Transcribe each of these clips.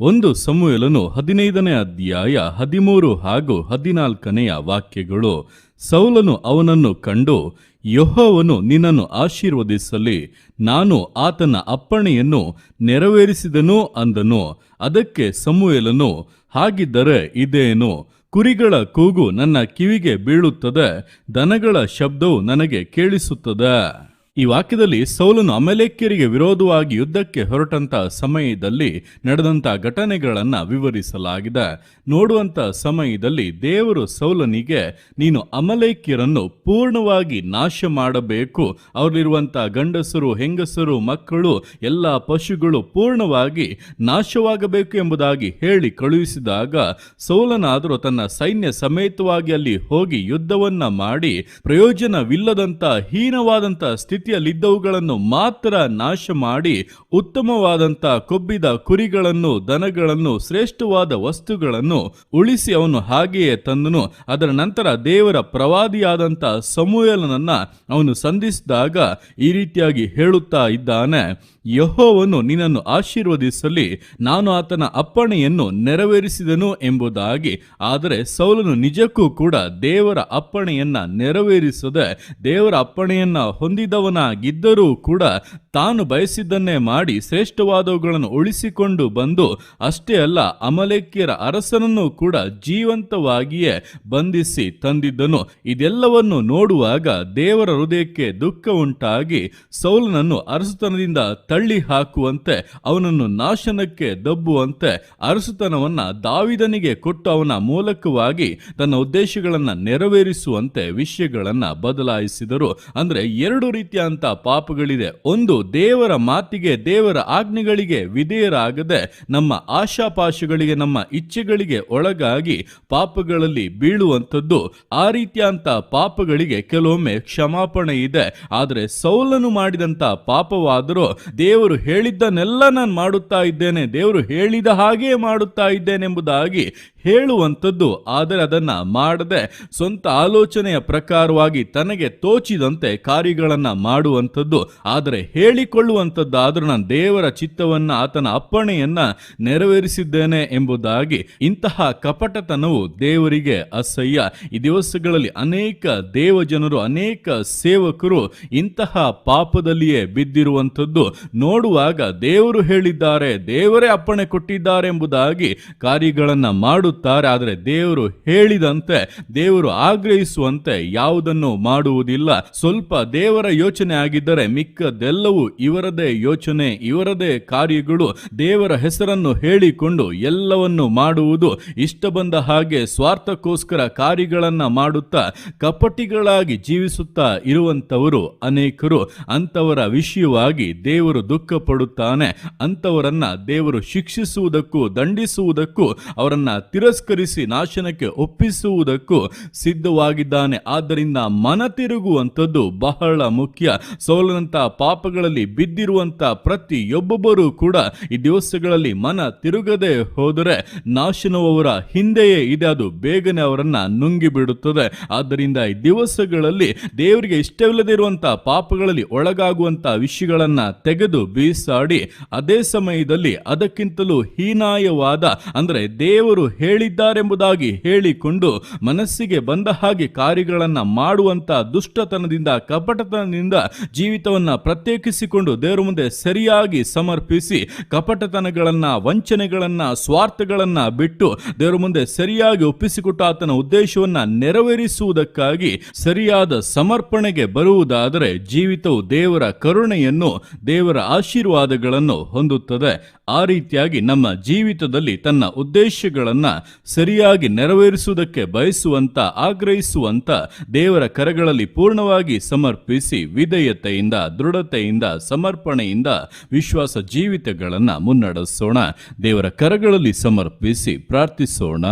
ಒಂದು ಸಮುವೆಲನು ಹದಿನೈದನೇ ಅಧ್ಯಾಯ ಹದಿಮೂರು ಹಾಗೂ ಹದಿನಾಲ್ಕನೆಯ ವಾಕ್ಯಗಳು. ಸೌಲನು ಅವನನ್ನು ಕಂಡು, ಯೆಹೋವನು ನಿನ್ನನ್ನು ಆಶೀರ್ವದಿಸಲಿ, ನಾನು ಆತನ ಅಪ್ಪಣೆಯನ್ನು ನೆರವೇರಿಸಿದನು ಅಂದನು. ಅದಕ್ಕೆ ಸಮುಯಲನು, ಹಾಗಿದ್ದರೆ ಇದೇನು? ಕುರಿಗಳ ಕೂಗು ನನ್ನ ಕಿವಿಗೆ ಬೀಳುತ್ತದೆ, ದನಗಳ ಶಬ್ದವು ನನಗೆ ಕೇಳಿಸುತ್ತದೆ. ಈ ವಾಕ್ಯದಲ್ಲಿ ಸೌಲನು ಅಮಲೇಕ್ಯರಿಗೆ ವಿರೋಧವಾಗಿ ಯುದ್ಧಕ್ಕೆ ಹೊರಟಂತ ಸಮಯದಲ್ಲಿ ನಡೆದಂತ ಘಟನೆಗಳನ್ನ ವಿವರಿಸಲಾಗಿದೆ. ನೋಡುವಂತ ಸಮಯದಲ್ಲಿ ದೇವರು ಸೌಲನಿಗೆ, ನೀನು ಅಮಲೇಕ್ಯರನ್ನು ಪೂರ್ಣವಾಗಿ ನಾಶ ಮಾಡಬೇಕು ಅವರಲ್ಲಿರುವಂತ ಗಂಡಸರು, ಹೆಂಗಸರು, ಮಕ್ಕಳು, ಎಲ್ಲ ಪಶುಗಳು ಪೂರ್ಣವಾಗಿ ನಾಶವಾಗಬೇಕು ಎಂಬುದಾಗಿ ಹೇಳಿ ಕಳುಹಿಸಿದಾಗ ಸೌಲನಾದರೂ ತನ್ನ ಸೈನ್ಯ ಸಮೇತವಾಗಿ ಅಲ್ಲಿ ಹೋಗಿ ಯುದ್ಧವನ್ನ ಮಾಡಿ ಪ್ರಯೋಜನವಿಲ್ಲದಂತ ಹೀನವಾದಂತ ಸ್ಥಿತಿಯಲ್ಲಿದ್ದವುಗಳನ್ನು ಮಾತ್ರ ನಾಶ ಮಾಡಿ ಉತ್ತಮವಾದಂತ ಕೊಬ್ಬಿದ ಕುರಿಗಳನ್ನು, ದನಗಳನ್ನು, ಶ್ರೇಷ್ಠವಾದ ವಸ್ತುಗಳನ್ನು ಉಳಿಸಿ ಅವನು ಹಾಗೆಯೇ ತಂದನು. ಅದರ ನಂತರ ದೇವರ ಪ್ರವಾದಿಯಾದಂತ ಸಮೂಯಲನನ್ನ ಅವನು ಸಂಧಿಸಿದಾಗ ಈ ರೀತಿಯಾಗಿ ಹೇಳುತ್ತಾ ಇದ್ದಾನೆ, ಯಹೋವನು ನಿನ್ನನ್ನು ಆಶೀರ್ವದಿಸಲಿ, ನಾನು ಆತನ ಅಪ್ಪಣೆಯನ್ನು ನೆರವೇರಿಸಿದನು ಎಂಬುದಾಗಿ. ಆದರೆ ಸೌಲನು ನಿಜಕ್ಕೂ ಕೂಡ ದೇವರ ಅಪ್ಪಣೆಯನ್ನ ನೆರವೇರಿಸದೆ ದೇವರ ಅಪ್ಪಣೆಯನ್ನ ಹೊಂದಿದವನಾಗಿದ್ದರೂ ಕೂಡ ತಾನು ಬಯಸಿದ್ದನ್ನೇ ಮಾಡಿ ಶ್ರೇಷ್ಠವಾದವುಗಳನ್ನು ಉಳಿಸಿಕೊಂಡು ಬಂದು ಅಷ್ಟೇ ಅಲ್ಲ ಅಮಲೇಕ್ಯರ ಅರಸನನ್ನು ಕೂಡ ಜೀವಂತವಾಗಿಯೇ ಬಂಧಿಸಿ ತಂದಿದ್ದನು. ಇದೆಲ್ಲವನ್ನು ನೋಡುವಾಗ ದೇವರ ಹೃದಯಕ್ಕೆ ದುಃಖ ಉಂಟಾಗಿ ಸೌಲನನ್ನು ಅರಸುತನದಿಂದ ತಳ್ಳಿ ಹಾಕುವಂತೆ ಅವನನ್ನು ನಾಶನಕ್ಕೆ ದಬ್ಬುವಂತೆ ಅರಸುತನವನ್ನ ದಾವಿದನಿಗೆ ಕೊಟ್ಟು ಅವನ ಮೂಲಕವಾಗಿ ತನ್ನ ಉದ್ದೇಶಗಳನ್ನ ನೆರವೇರಿಸುವಂತೆ ವಿಷಯಗಳನ್ನು ಬದಲಾಯಿಸಿದರು. ಅಂದರೆ ಎರಡು ರೀತಿಯಂತ ಪಾಪಗಳಿದೆ. ಒಂದು ದೇವರ ಮಾತಿಗೆ, ದೇವರ ಆಜ್ಞೆಗಳಿಗೆ ವಿಧೇಯರಾಗದೆ ನಮ್ಮ ಆಶಾಪಾಶಗಳಿಗೆ, ನಮ್ಮ ಇಚ್ಛೆಗಳಿಗೆ ಒಳಗಾಗಿ ಪಾಪಗಳಲ್ಲಿ ಬೀಳುವಂಥದ್ದು, ಆ ರೀತಿಯಂತ ಪಾಪಗಳಿಗೆ ಕೆಲವೊಮ್ಮೆ ಕ್ಷಮಾಪಣೆ ಇದೆ. ಆದರೆ ಸೌಲನು ಮಾಡಿದಂತ ಪಾಪವಾದರೂ ದೇವರು ಹೇಳಿದ್ದನ್ನೆಲ್ಲ ನಾನು ಮಾಡುತ್ತಾ ಇದ್ದೇನೆ, ದೇವರು ಹೇಳಿದ ಹಾಗೆ ಮಾಡುತ್ತಾ ಇದ್ದೇನೆಂಬುದಾಗಿ ಹೇಳುವಂಥದ್ದು, ಆದರೆ ಅದನ್ನು ಮಾಡದೆ ಸ್ವಂತ ಆಲೋಚನೆಯ ಪ್ರಕಾರವಾಗಿ ತನಗೆ ತೋಚಿದಂತೆ ಕಾರ್ಯಗಳನ್ನು ಮಾಡುವಂಥದ್ದು. ಆದರೆ ಹೇಳಿಕೊಳ್ಳುವಂಥದ್ದಾದರೂ ನಾನು ದೇವರ ಚಿತ್ತವನ್ನು, ಆತನ ಅಪ್ಪಣೆಯನ್ನು ನೆರವೇರಿಸಿದ್ದೇನೆ ಎಂಬುದಾಗಿ ಇಂತಹ ಕಪಟತನವು ದೇವರಿಗೆ ಅಸಹ್ಯ. ಈ ದಿವಸಗಳಲ್ಲಿ ಅನೇಕ ದೇವಜನರು, ಅನೇಕ ಸೇವಕರು ಇಂತಹ ಪಾಪದಲ್ಲಿಯೇ ಬಿದ್ದಿರುವಂಥದ್ದು. ನೋಡುವಾಗ ದೇವರು ಹೇಳಿದ್ದಾರೆ, ದೇವರೇ ಅಪ್ಪಣೆ ಕೊಟ್ಟಿದ್ದಾರೆ ಎಂಬುದಾಗಿ ಕಾರ್ಯಗಳನ್ನ ಮಾಡುತ್ತಾರೆ ಆದರೆ ದೇವರು ಹೇಳಿದಂತೆ, ದೇವರು ಆಗ್ರಹಿಸುವಂತೆ ಯಾವುದನ್ನು ಮಾಡುವುದಿಲ್ಲ. ಸ್ವಲ್ಪ ದೇವರ ಯೋಚನೆ ಆಗಿದ್ದರೆ ಮಿಕ್ಕದೆಲ್ಲವೂ ಇವರದೇ ಯೋಚನೆ, ಇವರದೇ ಕಾರ್ಯಗಳು, ದೇವರ ಹೆಸರನ್ನು ಹೇಳಿಕೊಂಡು ಎಲ್ಲವನ್ನು ಮಾಡುವುದು. ಇಷ್ಟ ಬಂದ ಹಾಗೆ ಸ್ವಾರ್ಥಕ್ಕೋಸ್ಕರ ಕಾರ್ಯಗಳನ್ನು ಮಾಡುತ್ತಾ, ಕಪಟಿಗಳಾಗಿ ಜೀವಿಸುತ್ತಾ ಇರುವಂತವರು ಅನೇಕರು. ಅಂತವರ ವಿಷಯವಾಗಿ ದೇವರು ದುಃಖ ಪಡುತ್ತಾನೆ ಅಂತವರನ್ನ ದೇವರು ಶಿಕ್ಷಿಸುವುದಕ್ಕೂ, ದಂಡಿಸುವುದಕ್ಕೂ ಅವರನ್ನ ತಿರಸ್ಕರಿಸಿ ನಾಶನಕ್ಕೆ ಒಪ್ಪಿಸುವುದಕ್ಕೂ ಸಿದ್ಧವಾಗಿದ್ದಾನೆ. ಆದ್ದರಿಂದ ಮನ ತಿರುಗುವಂಥದ್ದು ಬಹಳ ಮುಖ್ಯ. ಸೋಲನಂತಹ ಪಾಪಗಳಲ್ಲಿ ಬಿದ್ದಿರುವಂತಹ ಪ್ರತಿಯೊಬ್ಬೊಬ್ಬರೂ ಕೂಡ ಈ ದಿವಸಗಳಲ್ಲಿ ಮನ ತಿರುಗದೆ ಹೋದರೆ ನಾಶನವರ ಹಿಂದೆಯೇ ಇದೆ. ಅದು ಬೇಗನೆ ಅವರನ್ನ ನುಂಗಿ ಬಿಡುತ್ತದೆ ಆದ್ದರಿಂದ ಈ ದಿವಸಗಳಲ್ಲಿ ದೇವರಿಗೆ ಇಷ್ಟವಿಲ್ಲದಿರುವಂತಹ ಪಾಪಗಳಲ್ಲಿ ಒಳಗಾಗುವಂತಹ ವಿಷಯಗಳನ್ನ ತೆಗೆದು ಬೀಸಾಡಿ, ಅದೇ ಸಮಯದಲ್ಲಿ ಅದಕ್ಕಿಂತಲೂ ಹೀನಾಯವಾದ, ಅಂದ್ರೆ ದೇವರು ಹೇಳಿದ್ದಾರೆಂಬುದಾಗಿ ಹೇಳಿಕೊಂಡು ಮನಸ್ಸಿಗೆ ಬಂದ ಹಾಗೆ ಕಾರ್ಯಗಳನ್ನು ಮಾಡುವಂತ ದುಷ್ಟತನದಿಂದ, ಕಪಟತನದಿಂದ ಜೀವಿತವನ್ನ ಪ್ರತ್ಯೇಕಿಸಿಕೊಂಡು ದೇವರ ಮುಂದೆ ಸರಿಯಾಗಿ ಸಮರ್ಪಿಸಿ, ಕಪಟತನಗಳನ್ನು, ವಂಚನೆಗಳನ್ನ, ಸ್ವಾರ್ಥಗಳನ್ನ ಬಿಟ್ಟು ದೇವರ ಮುಂದೆ ಸರಿಯಾಗಿ ಒಪ್ಪಿಸಿಕೊಟ್ಟು ಆತನ ಉದ್ದೇಶವನ್ನ ನೆರವೇರಿಸುವುದಕ್ಕಾಗಿ ಸರಿಯಾದ ಸಮರ್ಪಣೆಗೆ ಬರುವುದಾದರೆ ಜೀವಿತವು ದೇವರ ಕರುಣೆಯನ್ನು, ದೇವರ ಆಶೀರ್ವಾದಗಳನ್ನು ಹೊಂದುತ್ತದೆ. ಆ ರೀತಿಯಾಗಿ ನಮ್ಮ ಜೀವಿತದಲ್ಲಿ ತನ್ನ ಉದ್ದೇಶಗಳನ್ನ ಸರಿಯಾಗಿ ನೆರವೇರಿಸುವುದಕ್ಕೆ ಬಯಸುವಂತ, ಆಗ್ರಹಿಸುವಂತ ದೇವರ ಕರಗಳಲ್ಲಿ ಪೂರ್ಣವಾಗಿ ಸಮರ್ಪಿಸಿ ವಿಧೇಯತೆಯಿಂದ, ದೃಢತೆಯಿಂದ, ಸಮರ್ಪಣೆಯಿಂದ ವಿಶ್ವಾಸ ಜೀವಿತಗಳನ್ನು ಮುನ್ನಡೆಸೋಣ. ದೇವರ ಕರಗಳಲ್ಲಿ ಸಮರ್ಪಿಸಿ ಪ್ರಾರ್ಥಿಸೋಣ.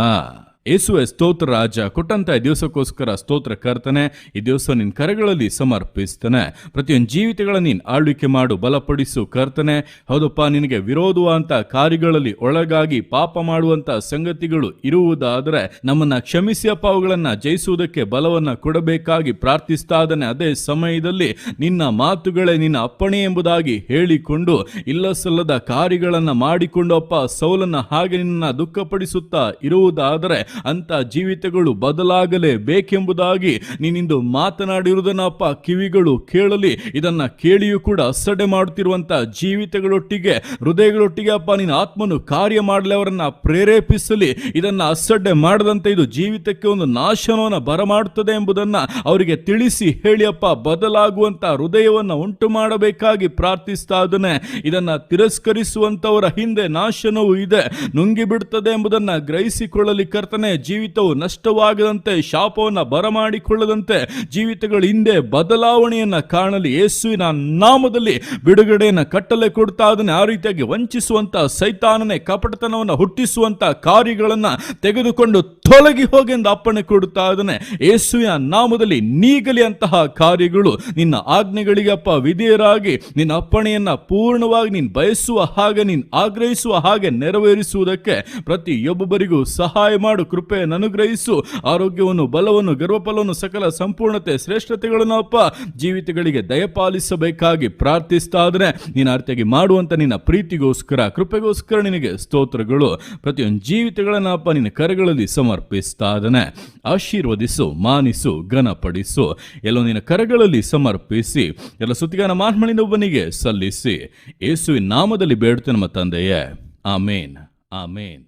ಯೇಸುವೆ ಸ್ತೋತ್ರ ರಾಜ, ಕೊಟ್ಟಂತ ದಿವಸಕ್ಕೋಸ್ಕರ ಸ್ತೋತ್ರ ಕರ್ತನೆ, ಈ ದಿವಸ ನಿನ್ನ ಕರೆಗಳಲ್ಲಿ ಸಮರ್ಪಿಸ್ತಾನೆ. ಪ್ರತಿಯೊಂದು ಜೀವಿತಗಳ ನೀನು ಆಳ್ವಿಕೆ ಮಾಡು, ಬಲಪಡಿಸು ಕರ್ತನೆ. ಹೌದಪ್ಪ, ನಿನಗೆ ವಿರೋಧವಂತ ಕಾರ್ಯಗಳಲ್ಲಿ ಒಳಗಾಗಿ ಪಾಪ ಮಾಡುವಂತ ಸಂಗತಿಗಳು ಇರುವುದಾದರೆ ನಮ್ಮನ್ನ ಕ್ಷಮಿಸಿ ಅಪ್ಪ, ಅವುಗಳನ್ನ ಜಯಿಸುವುದಕ್ಕೆ ಬಲವನ್ನ ಕೊಡಬೇಕಾಗಿ ಪ್ರಾರ್ಥಿಸ್ತಾ ಅದೇ ಸಮಯದಲ್ಲಿ ನಿನ್ನ ಮಾತುಗಳೇ ನಿನ್ನ ಅಪ್ಪಣೆ ಎಂಬುದಾಗಿ ಹೇಳಿಕೊಂಡು ಇಲ್ಲ ಸಲ್ಲದ ಕಾರ್ಯಗಳನ್ನ ಮಾಡಿಕೊಂಡು ಅಪ್ಪ, ಸೌಲನ್ನ ಹಾಗೆ ನಿನ್ನ ದುಃಖಪಡಿಸುತ್ತಾ ಇರುವುದಾದರೆ ಅಂತ ಜೀವಿತಗಳು ಬದಲಾಗಲೇಬೇಕೆಂಬುದಾಗಿ ನೀನಿಂದು ಮಾತನಾಡಿರುವುದನ್ನಪ್ಪ ಕಿವಿಗಳು ಕೇಳಲಿ. ಇದನ್ನ ಕೇಳಿಯೂ ಕೂಡ ಅಸಡೆ ಮಾಡುತ್ತಿರುವಂತ ಜೀವಿತಗಳೊಟ್ಟಿಗೆ, ಹೃದಯಗಳೊಟ್ಟಿಗೆ ಅಪ್ಪ ನಿನ್ನ ಆತ್ಮನು ಕಾರ್ಯ ಮಾಡಲಿ, ಅವರನ್ನ ಪ್ರೇರೇಪಿಸಲಿ. ಇದನ್ನ ಅಸಡ್ಡೆ ಮಾಡದಂತೆ ಇದು ಜೀವಿತಕ್ಕೆ ಒಂದು ನಾಶನವನ್ನು ಬರಮಾಡುತ್ತದೆ ಎಂಬುದನ್ನ ಅವರಿಗೆ ತಿಳಿಸಿ ಹೇಳಿ ಅಪ್ಪ ಬದಲಾಗುವಂತ ಹೃದಯವನ್ನ ಉಂಟು ಮಾಡಬೇಕಾಗಿ ಪ್ರಾರ್ಥಿಸ್ತಾ ಇದ್ದಾನೆ. ಇದನ್ನ ತಿರಸ್ಕರಿಸುವಂತವರ ಹಿಂದೆ ನಾಶನವೂ ಇದೆ ನುಂಗಿ ಬಿಡುತ್ತದೆ ಎಂಬುದನ್ನ ಗ್ರಹಿಸಿಕೊಳ್ಳಲಿ ಕರ್ತನೆ. ಜೀವಿತವು ನಷ್ಟವಾಗದಂತೆ, ಶಾಪವನ್ನ ಬರಮಾಡಿಕೊಳ್ಳದಂತೆ, ಜೀವಿತಗಳ ಹಿಂದೆ ಬದಲಾವಣೆಯನ್ನ ಕಾಣಲಿ. ಯೇಸುವಿನ ನಾಮದಲ್ಲಿ ಬಿಡುಗಡೆಯನ್ನ ಕಟ್ಟಲೆ ಕೊಡ್ತಾ ಅದನ್ನು ಆ ರೀತಿಯಾಗಿ ವಂಚಿಸುವಂತ ಸೈತಾನನೇ, ಕಪಟತನವನ್ನು ಹುಟ್ಟಿಸುವಂತ ಕಾರ್ಯಗಳನ್ನ ತೆಗೆದುಕೊಂಡು ತೊಲಗಿ ಹೋಗೆಂದು ಅಪ್ಪಣೆ ಕೊಡುತ್ತಾ ಇದ್ದಾನೆ. ಯೇಸುವಿನ ನಾಮದಲ್ಲಿ ನೀಗಲಿ ಅಂತಹ ಕಾರ್ಯಗಳು ನಿನ್ನ ಆಜ್ಞೆಗಳಿಗೆ ಅಪ್ಪ ವಿಧೇಯರಾಗಿ, ನಿನ್ನ ಅಪ್ಪಣೆಯನ್ನ ಪೂರ್ಣವಾಗಿ ನೀನು ಬಯಸುವ ಹಾಗೆ, ನೀನು ಆಗ್ರಹಿಸುವ ಹಾಗೆ ನೆರವೇರಿಸುವುದಕ್ಕೆ ಪ್ರತಿಯೊಬ್ಬೊಬ್ಬರಿಗೂ ಸಹಾಯ ಮಾಡು, ಕೃಪೆಯನ್ನು ಅನುಗ್ರಹಿಸು, ಆರೋಗ್ಯವನ್ನು, ಬಲವನ್ನು, ಗರ್ವಫಲವನ್ನು, ಸಕಲ ಸಂಪೂರ್ಣತೆ, ಶ್ರೇಷ್ಠತೆಗಳನ್ನು ಅಪ್ಪ ಜೀವಿತಗಳಿಗೆ ದಯಪಾಲಿಸಬೇಕಾಗಿ ಪ್ರಾರ್ಥಿಸ್ತಾ ಆದರೆ ನೀನು ಅರ್ಥಿಯಾಗಿ ಮಾಡುವಂತ ನಿನ್ನ ಪ್ರೀತಿಗೋಸ್ಕರ, ಕೃಪೆಗೋಸ್ಕರ ನಿನಗೆ ಸ್ತೋತ್ರಗಳು. ಪ್ರತಿಯೊಂದು ಜೀವಿತಗಳನ್ನ ಅಪ್ಪ ನಿನ್ನ ಕರೆಗಳಲ್ಲಿ ಸಮರ್ಪಿಸ್ತಾ ಇದ್ದಾನೆ ಆಶೀರ್ವದಿಸು, ಮಾನಿಸು, ಘನಪಡಿಸು. ಎಲ್ಲೋ ನಿನ್ನ ಕರಗಳಲ್ಲಿ ಸಮರ್ಪಿಸಿ, ಎಲ್ಲ ಸುತ್ತಿಗಾನ ಮಾನ್ಮಳಿನ ಒಬ್ಬನಿಗೆ ಸಲ್ಲಿಸಿ. ಯೇಸುವಿನ ನಾಮದಲ್ಲಿ ಬೇಡ್ತೇನೆ ನಮ್ಮ ತಂದೆಯೇ. ಆಮೇನ್. ಆಮೇನ್.